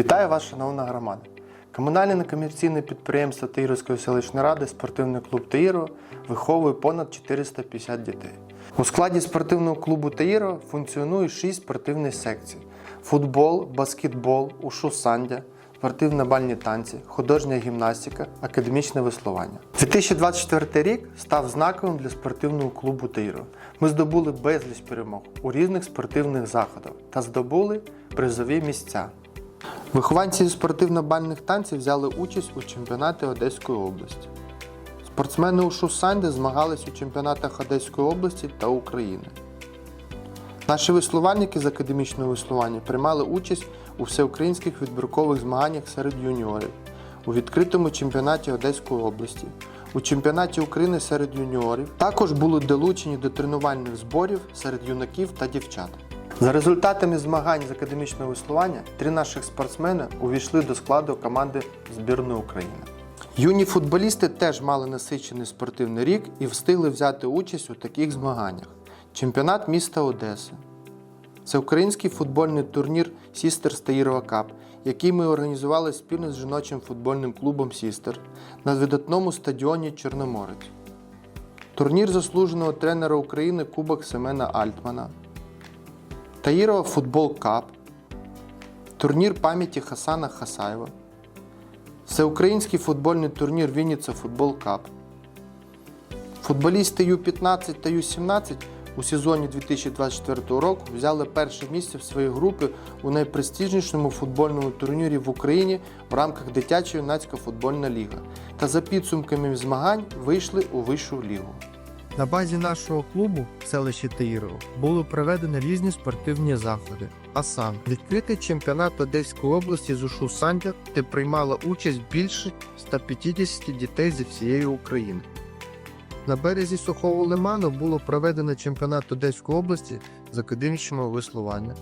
Вітаю вас, шановна громада! Комунальне некомерційне підприємство Таїровської селищної ради спортивний клуб Таїро виховує понад 450 дітей. У складі спортивного клубу Таїро функціонує 6 спортивних секцій: футбол, баскетбол, ушу сандя, спортивно-бальні танці, художня гімнастика, академічне веслування. 2024 рік став знаковим для спортивного клубу Таїро. Ми здобули безліч перемог у різних спортивних заходах та здобули призові місця. Вихованці спортивно-бальних танців взяли участь у чемпіонаті Одеської області. Спортсмени у Шусанді змагались у чемпіонатах Одеської області та України. Наші веслувальники з академічного веслування приймали участь у всеукраїнських відбіркових змаганнях серед юніорів, у відкритому чемпіонаті Одеської області, у чемпіонаті України серед юніорів. Також були долучені до тренувальних зборів серед юнаків та дівчат. За результатами змагань з академічного веслування три наших спортсмени увійшли до складу команди збірної України. Юні футболісти теж мали насичений спортивний рік і встигли взяти участь у таких змаганнях: чемпіонат міста Одеси, це український футбольний турнір Сістер Стаїрова Кап, який ми організували спільно з жіночим футбольним клубом Сістер на видатному стадіоні Чорноморець. Турнір заслуженого тренера України Кубок Семена Альтмана. Таїрова футбол Кап, турнір пам'яті Хасана Хасаєва, Всеукраїнський футбольний турнір Вінниця Футбол Кап. Футболісти Ю-15 та Ю-17 у сезоні 2024 року взяли перше місце в своїй групі у найпрестижнішому футбольному турнірі в Україні в рамках дитячої юнацька футбольна ліга та за підсумками змагань вийшли у вищу лігу. На базі нашого клубу в селищі Таїрово були проведені різні спортивні заходи. А сам відкритий чемпіонат Одеської області з ушу Сандя, де приймала участь більше 150 дітей зі всієї України. На березі сухого лиману було проведено чемпіонат Одеської області з академічного веслування.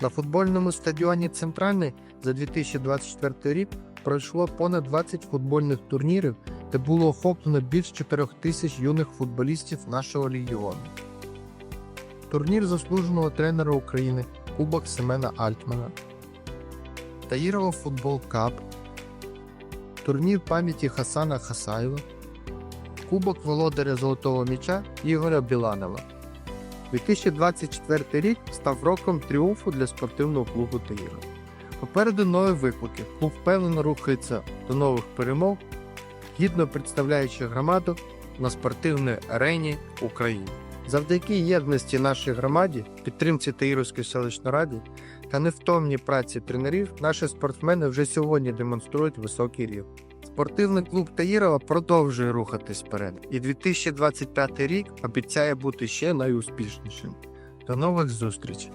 На футбольному стадіоні Центральний за 2024 рік пройшло понад 20 футбольних турнірів де було охоплено більш 4 тисяч юних футболістів нашого легіону. Турнір заслуженого тренера України Кубок Семена Альтмана, Таїрова футбол Кап, турнір пам'яті Хасана Хасаєва, Кубок володаря Золотого м'яча Ігоря Біланова. 2024 рік став роком тріумфу для спортивного клубу Таїра. Попереду нові виклики. Клуб впевнено рухається до нових перемог гідно представляючи громаду на спортивній арені України. Завдяки єдності нашій громаді, підтримці Таїровської селищної ради та невтомній праці тренерів, наші спортсмени вже сьогодні демонструють високий рівень. Спортивний клуб Таїрова продовжує рухатись вперед, і 2025 рік обіцяє бути ще найуспішнішим. До нових зустрічей!